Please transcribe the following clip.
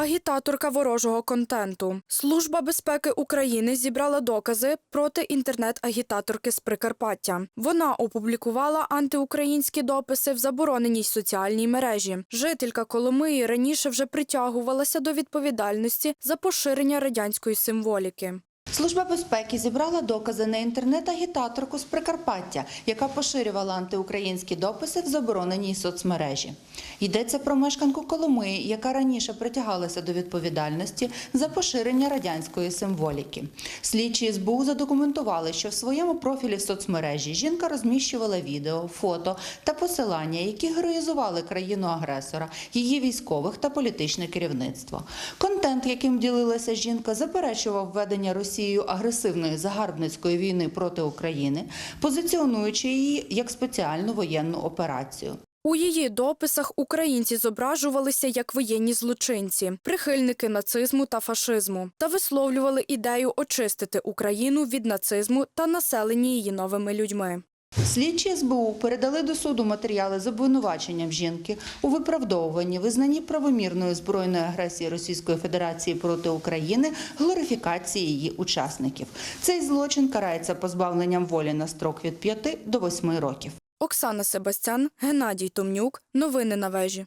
Агітаторка ворожого контенту. Служба безпеки України зібрала докази проти інтернет-агітаторки з Прикарпаття. Вона опублікувала антиукраїнські дописи в забороненій соціальній мережі. Жителька Коломиї раніше вже притягувалася до відповідальності за поширення радянської символіки. Служба безпеки зібрала докази на інтернет-агітаторку з Прикарпаття, яка поширювала антиукраїнські дописи в забороненій соцмережі. Йдеться про мешканку Коломиї, яка раніше притягалася до відповідальності за поширення радянської символіки. Слідчі СБУ задокументували, що в своєму профілі в соцмережі жінка розміщувала відео, фото та посилання, які героїзували країну-агресора, її військових та політичне керівництво. Контент, яким ділилася жінка, заперечував введення Росією агресивної загарбницької війни проти України, позиціонуючи її як спеціальну воєнну операцію. У її дописах українці зображувалися як воєнні злочинці, прихильники нацизму та фашизму, та висловлювали ідею очистити Україну від нацизму та населення її новими людьми. Слідчі СБУ передали до суду матеріали з обвинуваченням жінки у виправдовуванні, визнанні правомірної збройної агресії Російської Федерації проти України, глорифікації її учасників. Цей злочин карається позбавленням волі на строк від 5 до 8 років. Оксана Себастян, Геннадій Томнюк. Новини на вежі.